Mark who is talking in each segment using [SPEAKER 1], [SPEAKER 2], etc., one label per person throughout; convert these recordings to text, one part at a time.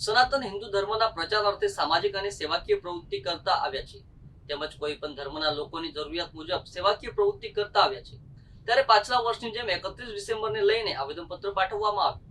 [SPEAKER 1] સનાતન હિન્દુ ધર્મના પ્રચાર અર્થે સામાજિક અને સેવાકીય પ્રવૃત્તિ કરતા આવ્યા છે તેમજ કોઈ પણ ધર્મના લોકોની જરૂરિયાત મુજબ સેવાકીય પ્રવૃત્તિ કરતા આવ્યા છે ત્યારે પાછલા વર્ષની જેમ એકત્રીસ ડિસેમ્બરને લઈને આવેદનપત્ર પાઠવવામાં આવ્યું.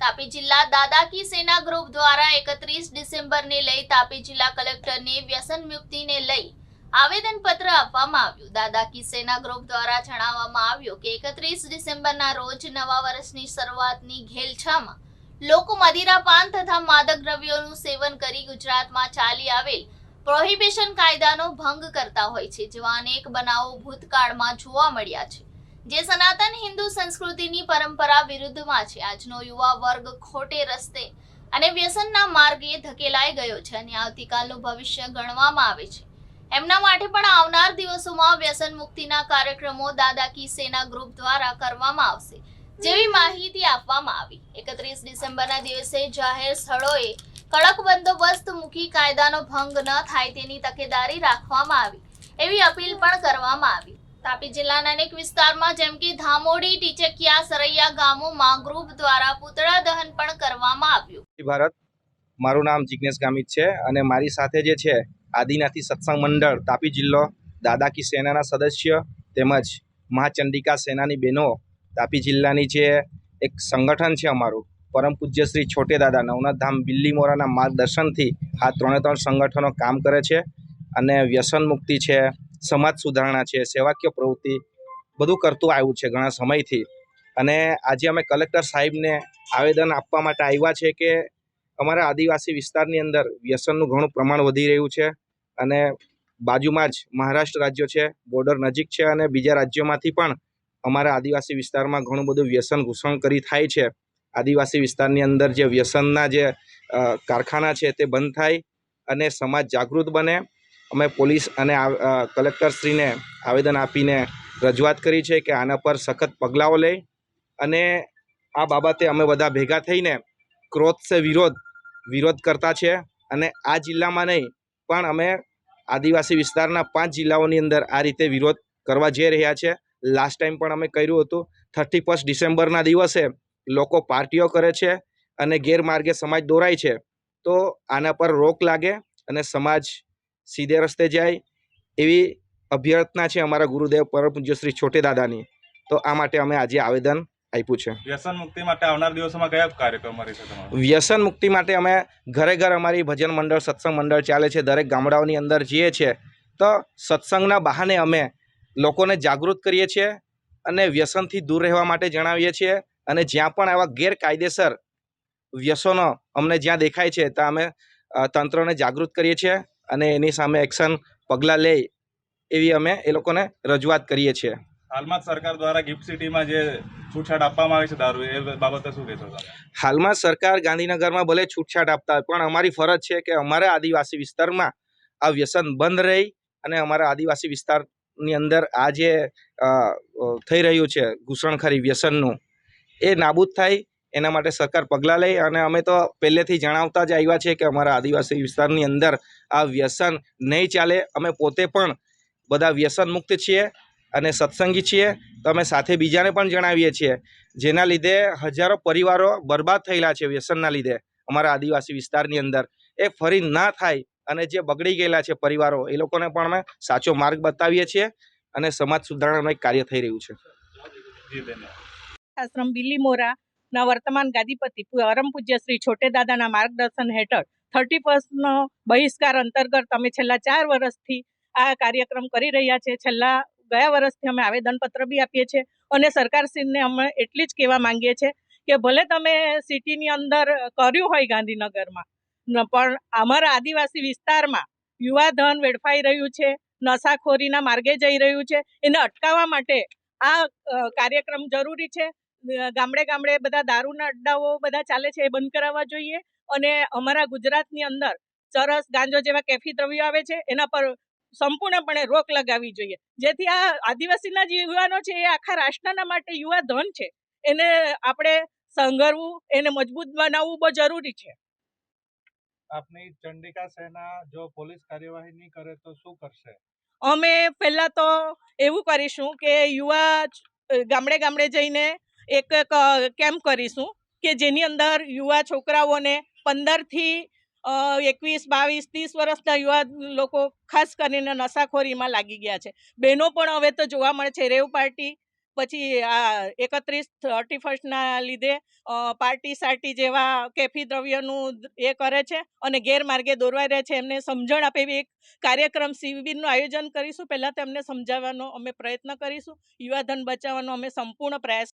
[SPEAKER 2] તાપી જિલ્લા દાદા કી સેના ગ્રુપ દ્વારા એકત્રીસ ડિસેમ્બરને લઈ તાપી જિલ્લા કલેક્ટરને વ્યસન મુક્તિને લઈ આવેદનપત્ર આપવામાં આવ્યું. દાદા કી સેના ગ્રુપ દ્વારા જણાવવામાં આવ્યું કે એકત્રીસ ડિસેમ્બરના રોજ નવા વર્ષની શરૂઆતની ઘેલછામાં લોકો મદિરા પાન તથા માદક દ્રવ્યોનું સેવન કરી ગુજરાતમાં ચાલી આવેલ પ્રોહિબિશન કાયદાનો ભંગ કરતા હોય છે, જેવા અનેક બનાવો ભૂતકાળમાં જોવા મળ્યા છે. જે સનાતન હિન્દુ સંસ્કૃતિની પરંપરા વિરુદ્ધમાં છે. આજનો યુવા વર્ગ ખોટે રસ્તે અને વ્યસનના માર્ગે ધકેલાઈ ગયો છે અને આવતીકાલનું ભવિષ્ય ગણવામાં આવે છે. એમના માટે પણ આવનાર દિવસોમાં વ્યસન મુક્તિના કાર્યક્રમો દાદા કી સેના ગ્રુપ દ્વારા કરવામાં આવશે. જેવી માહિતી આપવામાં આવી. એકત્રીસ ડિસેમ્બરના દિવસે જાહેર સ્થળોએ કડક બંદોબસ્ત મૂકી કાયદાનો ભંગ ન થાય તેની તકેદારી રાખવામાં આવી. એવી અપીલ પણ કરવામાં આવી. તાપી જિલ્લાના અનેક વિસ્તારમાં જેમ કે ધામોડી, ટીચકિયા, સરૈયા ગામોમાં ગ્રુપ દ્વારા પૂતળા દહન પણ કરવામાં આવ્યું.
[SPEAKER 3] ભારત. મારું નામ જિજ્ઞેશ ગામિત છે અને મારી સાથે જે છે આદિનાથી સત્સંગ મંડળ, તાપી જિલ્લો દાદા કી સેનાના સદસ્ય તેમજ મહાચંડિકા સેનાની બહેનો તાપી જિલ્લાની જે એક સંગઠન છે અમારું, પરમ પૂજ્ય શ્રી છોટે દાદા, નવનાથ ધામ બિલ્લી મોરાના માર્ગદર્શનથી આ ત્રણે ત્રણ સંગઠનો કામ કરે છે અને વ્યસન મુક્તિ છે, સમાજ સુધારણા છે, સેવાકીય પ્રવૃત્તિ બધું કરતું આવ્યું છે ઘણા સમયથી. અને આજે અમે કલેક્ટર સાહેબને આવેદન આપવા માટે આવ્યા છે કે અમારા આદિવાસી વિસ્તારની અંદર વ્યસનનું ઘણું પ્રમાણ વધી રહ્યું છે અને બાજુમાં જ મહારાષ્ટ્ર રાજ્ય છે, બોર્ડર નજીક છે અને બીજા રાજ્યોમાંથી પણ અમારા આદિવાસી વિસ્તારમાં ઘણું બધું વ્યસન ઘૂસણખોરી થાય છે. આદિવાસી વિસ્તારની અંદર જે વ્યસનના જે કારખાના છે તે બંધ થાય અને સમાજ જાગૃત બને. અમે પોલીસ અને કલેક્ટરશ્રીને આવેદન આપીને રજૂઆત કરી છે કે આના પર સખત પગલાઓ લે અને આ બાબતે અમે બધા ભેગા થઈને ક્રોધ સે વિરોધ વિરોધ કરતા છે અને આ જિલ્લામાં નહીં, પણ અમે આદિવાસી વિસ્તારના પાંચ જિલ્લાઓની અંદર આ રીતે વિરોધ કરવા જઈ રહ્યા છે. લાસ્ટ ટાઈમ પણ અમે કર્યું હતું. થર્ટી ફર્સ્ટ ડિસેમ્બરના દિવસે લોકો પાર્ટીઓ કરે છે અને ગેરમાર્ગે સમાજ દોરાય છે. તો આના પર રોક લાગે અને સમાજ સીધે રસ્તે જાય એવી અભ્યર્થના છે અમારા ગુરુદેવ પરમ પૂજ્ય શ્રી છોટે દાદાની. તો આ માટે અમે આજે આવેદન આપ્યું છે.
[SPEAKER 4] વ્યસન મુક્તિ માટે આવનાર દિવસોમાં કયા કાર્યક્રમો રહેશે
[SPEAKER 3] વ્યસન મુક્તિ માટે અમે ઘરે ઘર અમારી ભજન મંડળ સત્સંગ મંડળ ચાલે છે. દરેક ગામડાઓની અંદર જઈએ છીએ તો સત્સંગના બહાને અમે લોકોને જાગૃત કરીએ છીએ અને વ્યસનથી દૂર રહેવા માટે જણાવીએ છીએ અને જ્યાં પણ આવા ગેરકાયદેસર વ્યસનો અમને જ્યાં દેખાય છે ત્યાં અમે તંત્રને જાગૃત કરીએ છીએ અને એની સામે એક્શન પગલાં લે એવી અમે એ લોકોને રજૂઆત કરીએ છીએ.
[SPEAKER 4] હાલમાં સરકાર દ્વારા ગિફ્ટ સિટીમાં જે છૂટછાટ આપવામાં આવે છે દારૂ એ બાબતે શું કહેશો
[SPEAKER 3] હાલમાં સરકાર ગાંધીનગરમાં ભલે છૂટછાટ આપતા હોય પણ અમારી ફરજ છે કે અમારા આદિવાસી વિસ્તારમાં આ વ્યસન બંધ રહી અને અમારા આદિવાસી વિસ્તારની અંદર આ જે થઈ રહ્યું છે ઘૂસણખરી વ્યસનનું, એ નાબૂદ થાય, એના માટે સરકાર પગલાં લે અને અમે તો પહેલેથી જણાવતા જ આવ્યા છે કે અમારા આદિવાસી વિસ્તારની અંદર આ વ્યસન નહીં ચાલે. અમે પોતે પણ બધા વ્યસન મુક્ત છીએ અને સત્સંગી છીએ. તો અમે સાથે બીજાને પણ જણાવીએ છીએ, જેના લીધે હજારો પરિવારો બરબાદ થયેલા છે વ્યસનના લીધે અમારા આદિવાસી વિસ્તારની અંદર. એ ફરી ના થાય અને જે બગડી ગયેલા છે પરિવારો, એ લોકોને પણ અમે સાચો માર્ગ બતાવીએ છીએ અને સમાજ સુધારણાનું એક કાર્ય થઈ રહ્યું છે.
[SPEAKER 5] આશ્રમ બિલીમોરા ના વર્તમાન ગાદીપતિ પરમ પૂજ્ય શ્રી છોટે દાદાના માર્ગદર્શન હેઠળ થર્ટી ફર્સ્ટનો બહિષ્કાર અંતર્ગત અમે છેલ્લા ચાર વર્ષથી આ કાર્યક્રમ કરી રહ્યા છે. છેલ્લા ગયા વર્ષથી અમે આવેદનપત્ર બી આપીએ છીએ અને સરકારશ્રીને અમે એટલી જ કહેવા માંગીએ છીએ કે ભલે તમે સિટીની અંદર કર્યું હોય ગાંધીનગરમાં પણ અમારા આદિવાસી વિસ્તારમાં યુવા ધન વેડફાઈ રહ્યું છે, નશાખોરીના માર્ગે જઈ રહ્યું છે, એને અટકાવવા માટે આ કાર્યક્રમ જરૂરી છે. ગામડે ગામડે બધા દારૂના અડ્ડાઓ બધા ચાલે છે એ બંધ કરાવવા જોઈએ અને અમારા ગુજરાતની અંદર ચરસ ગાંજો જેવા કેફી દ્રવ્યો આવે છે એના પર સંપૂર્ણપણે રોક લગાવવી જોઈએ. જેથી આ આદિવાસીના જે યુવાનો છે એ આખા રાષ્ટ્રના માટે યુવા ધન છે. એને આપણે સંઘરવું, એને મજબૂત બનાવવું બહુ જરૂરી છે.
[SPEAKER 6] આપની ચંડિકા સેના જો પોલીસ કાર્યવાહી નહીં કરે તો શું કરશે?
[SPEAKER 5] અમે પહેલા તો એવું કરીશું કે યુવા ગામડે ગામડે જઈને એક એક કેમ્પ કરીશું કે જેની અંદર યુવા છોકરાઓને પંદરથી એકવીસ, બાવીસ, ત્રીસ વર્ષના યુવા લોકો ખાસ કરીને નશાખોરીમાં લાગી ગયા છે. બહેનો પણ હવે તો જોવા મળે છે. રેવ પાર્ટી પછી આ એકત્રીસ થર્ટી ફર્સ્ટના લીધે પાર્ટી સાર્ટી જેવા કેફી દ્રવ્યનું એ કરે છે અને ગેરમાર્ગે દોરવાઈ રહે છે. એમને સમજણ આપે એવી એક કાર્યક્રમ શિબિરનું આયોજન કરીશું. પહેલાં તેમને સમજાવવાનો અમે પ્રયત્ન કરીશું. યુવાધન બચાવવાનો અમે સંપૂર્ણ પ્રયાસ